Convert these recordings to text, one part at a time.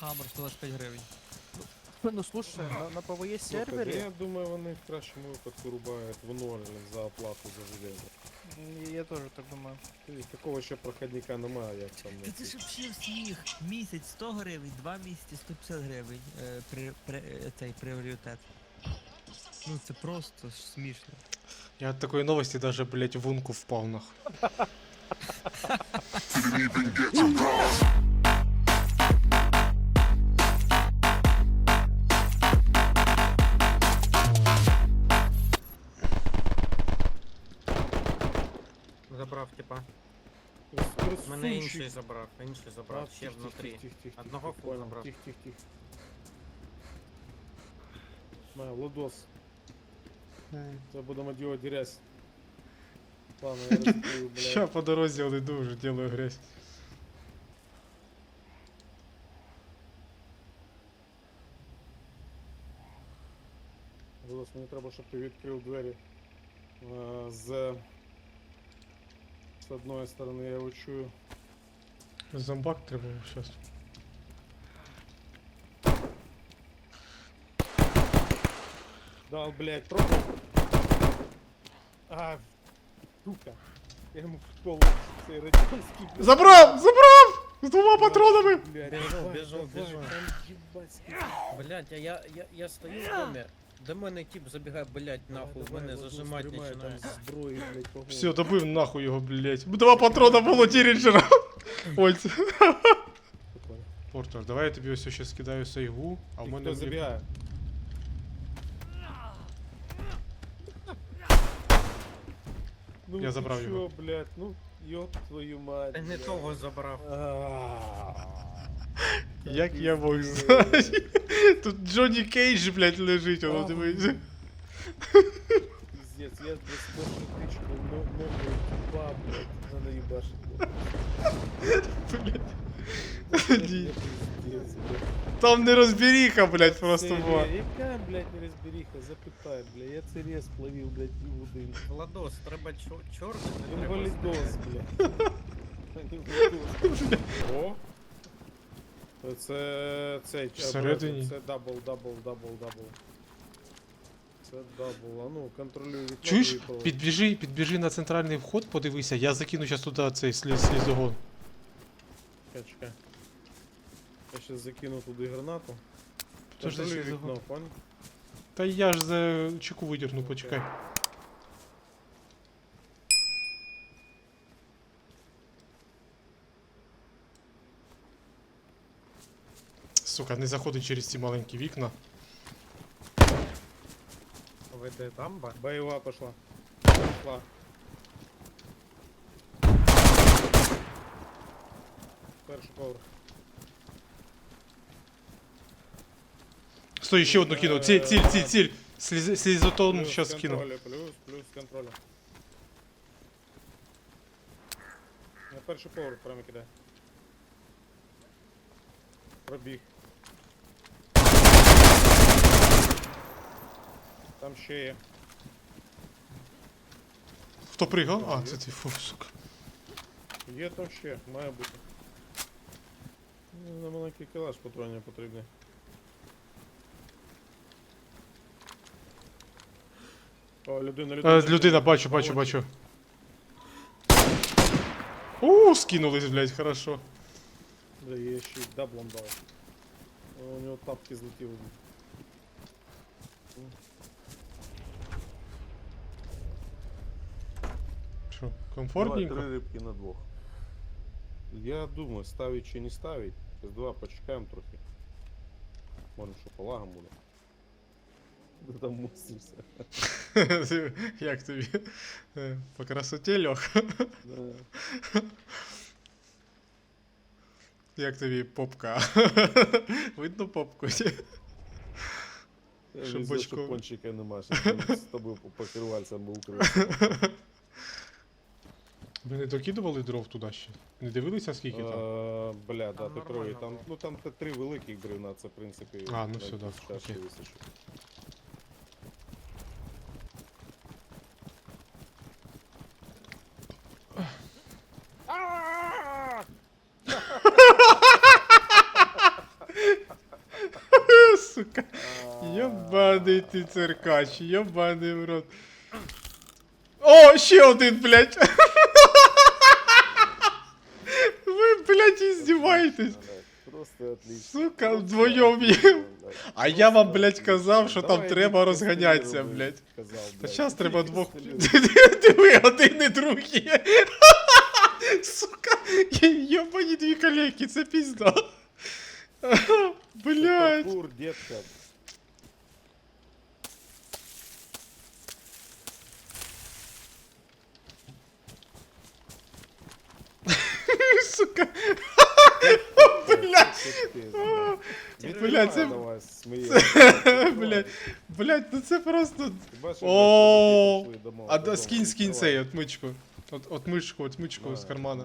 Хаммер 125 гривень. Ну слушай, на, на ПВЕ сервері я думаю, вони в кращому випадку рубають в ноль за оплату за железо. я теж так думаю. І такого ще проходника немає, як там. Та це ж взагалі сміх. Місяць 100 гривень, два місяці 150 гривень. Е, при, при, е, цей пріоритет. Ну це просто ж смішно. Я от такой новости даже, блядь, в унку впал нахуй. Мене інший забрав, інший забрав, ще внутрі. Одного фул забрав. Тих, тих, тих. На, Лодос. Це будемо делать грязь. Ладно, я розкрию, Ща блядь. по дорозі он иду, уже делаю грязь. Лодос, мені треба, щоб ти відкрив двері. е, З... З одної сторони я його чую. Зомбак треба сейчас. Дал, блядь, пробуй. А, сука. Я ему в голову цей радянський, блядь. Забрав! Забрав! З двома патронами! Блядь, Біжу, давай, біжу, давай, біжу. там їбать скільки. Блять, а я, я, я стою в домі, до мене тип забігає, блять, нахуй, Давай, мене зажимати Лодос, тримай, починає. Там зброї, блядь, по Все, добив нахуй його, блядь. Два патрона було Дірінджера. Ой, це... Портер, давай я тобі ось ще скидаю сайгу, а в мене... хто забігає? Ну, Я забрав чо, його. блядь, ну, ёб твою мать. Та не блядь. того забрав. А, Як я мог знати? Тут Джонні Кейдж, блядь, лежить, воно Ага. дивись. Пиздец, я без першої тички ногою типа, блядь, надо їбашити. Блядь. Ні. Ні. Пиздец, блядь. Там не розберіха, блядь, просто Це, була. Яка, блядь, не розберіха, запитай, блядь, я це рез плавив, блядь, в один. Владос, треба чор- чорти, не треба. Інвалідоз, блядь. Інвалідоз. О! Це цей Всередині? Це дабл, дабл, дабл, дабл. Це дабл. А ну, контролюю вікно. Чуєш? виїхало. Підбіжи, підбіжи на центральний вход, подивися, я закину зараз туди цей сліз, слізогон. Чекай, чекай. Я щас закину туди гранату. Хто ж за Контролюю слізогон? вікно, понял? Та я ж за чеку видірну, почекай. Сука, не заходить через ці маленькі вікна. Ви де дамба? Бойова пошла. Пошла. Перший поверх. Стой, ще одну кину. Ціль, ціль, ціль, ціль. Сліз, слізотон Плюс щас кину. контроля, Плюс, плюс контроля. На перший поверх прямо кидає. Пробіг. Там ще є. Хто пригав? А, це ти, сука. Є там ще, має бути. На маленький калаш патронів потрібний. О, людина, людина. Е, людина, бачу, бачу, бачу. У, скинулись, блядь, хорошо. Да, я ще й даблом дав. У нього тапки злетіли. Що, Давай, три рибки на двох. Я думаю, ставить чи не ставить. Зараз два почекаємо трохи. Може, що по лагам буде. Ти там мусишся. Як тобі? По красоті, Льох. Як тобі попка? Видно попку? Я Щоб везде, що бочком. пончика нема, щоб з тобою по покривальцям був укрився. Ми не докидували дров туди ще? Не дивилися, скільки там? Е, Бля, да, Там ти правий. нормально Там, було. ну там те три великих бревна, це в принципі. А, ну навіть все, да, без чашки окей. Сука. Йобаний ти циркач, йобаний в рот. О, ще один, блядь. Блядь, издеваетесь. Просто отлично. Сука, вдвоем вдвоєм отлично, А я вам, блядь, казав, що там треба розганятися, блядь. Та зараз треба двох. Диви, один і другий. Сука, йобані дві калеки, це пізда. Блядь. Паркур, детка. Сука. Блядь. Капець, Блядь, це- Давай, сміємося. Блядь, блядь, ну це просто. Хіба що, О, блядь, пішли домой, А додому, да, скинь, скинь відкривай. цей отмичку. От, отмичку, отмичку На, з кармана.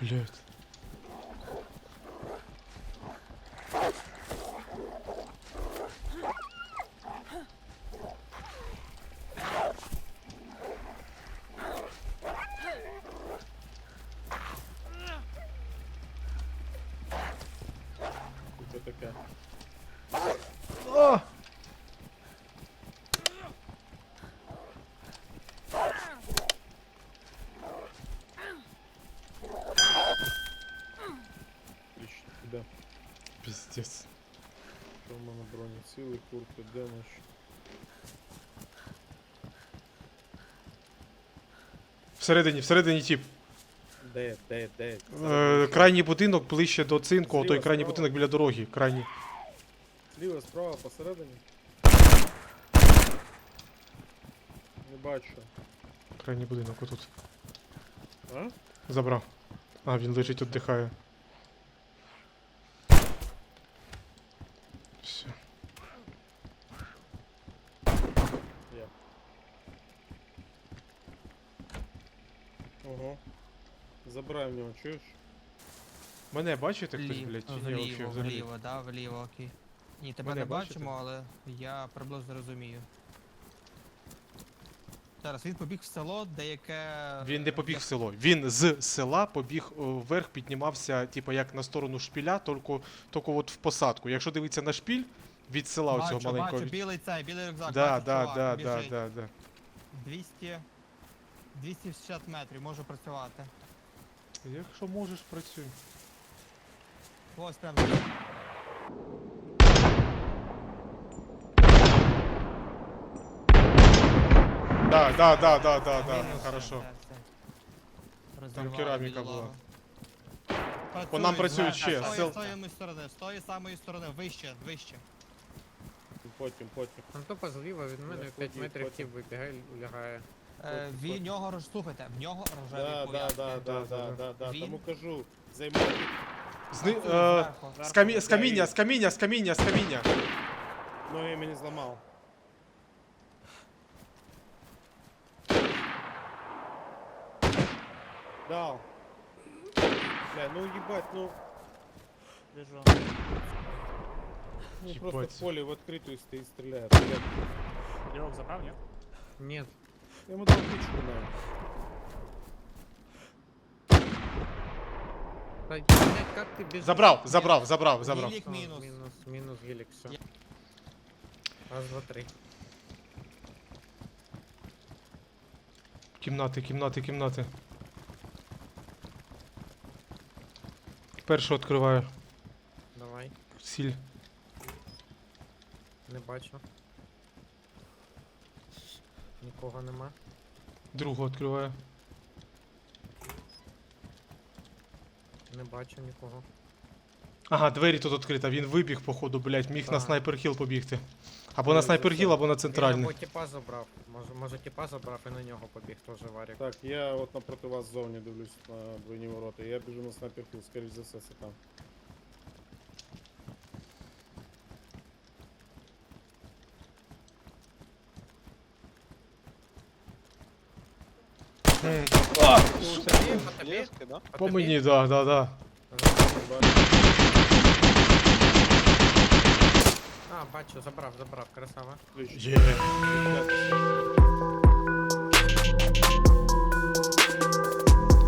Блядь. Що таке? О! Отлично, куди? Пиздец. Що в мене броні цілий, куртка, демедж. Всередині, всередині тип. Де, де, де? Е, крайній будинок ближче до цинку, а той Зліва, крайній справа. будинок біля дороги. Крайній. Зліва, справа, посередині. Не бачу. Крайній будинок отут. А? Забрав. А, він лежить, віддихає. Все. Я. Ого. Забирай в нього, чуєш? Мене бачите хтось, Влів- блядь? чи ні, вообще вліво, взагалі? вліво, да, вліво, окей. Ні, тебе Мене не бачите? бачимо, але я приблизно розумію. Зараз він побіг в село, де яке. Він не побіг в село. Він з села побіг о, вверх, піднімався, типу, як на сторону шпіля, тільки, тільки от в посадку. Якщо дивитися на шпіль від села оцього Бачу, маленького. бачу, білий цей, білий рюкзак. Да, бачу, да, чувак, да, да, біжить. да, да. 200... 260 метрів, можу працювати. Якщо можеш, працюй. Ось прям. Да, да, да, да, да, да. Мінус, Хорошо. все. Кераміка була. По нам працюють ще, З сел- тої сторони, з тої самої сторони, вище, вище. Потім, потім. Там тупо зліва від мене 5 метрів тіп вибігає, лягає. Е, От, в от. нього роз... слухайте, в нього рожеві Да, да, пов'язки. да, да, Да, да, да, да, да. Він- Тому кажу, займай. Зни... Працює Е, зверху, з, зверху. камі... з каміння, з каміння, з каміння, з каміння. Ну я мені зламав. Дал. Бля, ну ебать, ну, Біжу. ну Ебать. просто в поле в открытую стоит стреляет. Блядь. Дірок забрав, ні? Ні, Я ему дал птичку на. та блядь, як ти біжиш? Забрав, забрав, забрав, забрав. Гілік А, мінус. Мінус, все. Раз, два, три. Кімнати, кімнати, кімнати. Першу відкриваю. Давай, Сіль. не бачу. Нікого нема. Другу відкриваю. Не бачу нікого. Ага, двері тут відкрита. Він вибіг, походу, блядь, міг на Так. снайпер хіл побігти. Або на снайпер хіл, або на Він центральний. або тіпа забрав. Може, може тіпа забрав і на нього побіг теж варік. Так, я от напроти вас ззовні дивлюсь на двойні ворота. Я біжу на снайперку, скоріш за все, це там. М, Тобі, по мені, да, да, да. А, Бачу, забрав, забрав, красава. Є.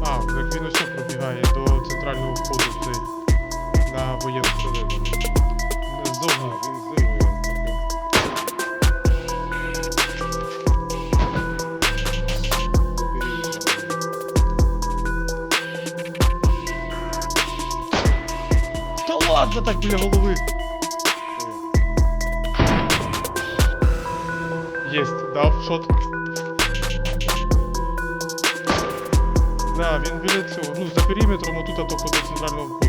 А, так він усе пробігає до центрального входу цей на воєнну. А, Ззовні. Ладно так біля голови. Єсть, дав шот. Да, він біля цього. Ну, за периметром отут а то по центрального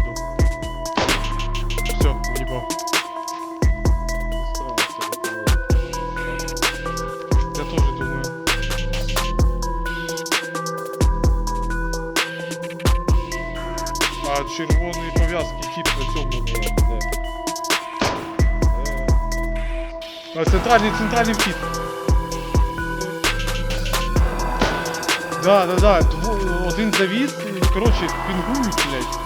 тип на цьому. А центральний, центральний вхід. Да, да, да. Один завіс, коротше, пінгують, блядь.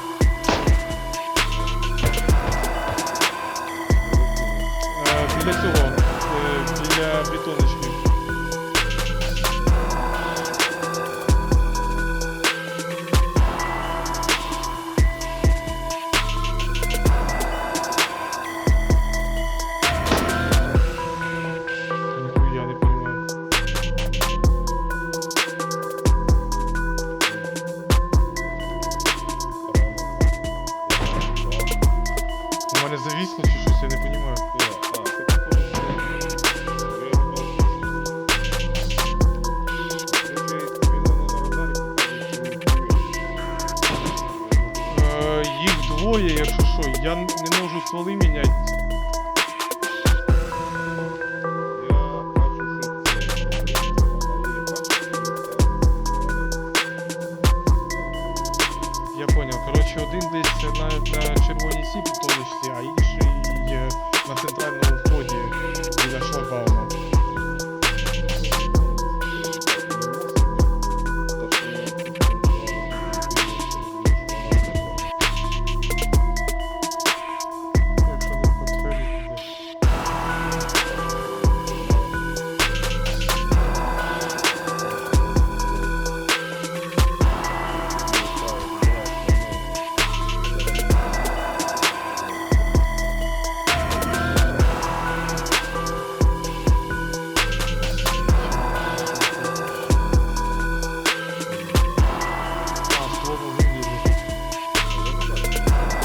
Е, біля цього, е, біля бетоночки. Я не можу стволи міняти.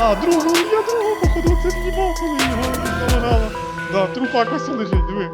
А, другу, я другу, походу, це в'їбав, коли. Да, трупак ось лежить, диви.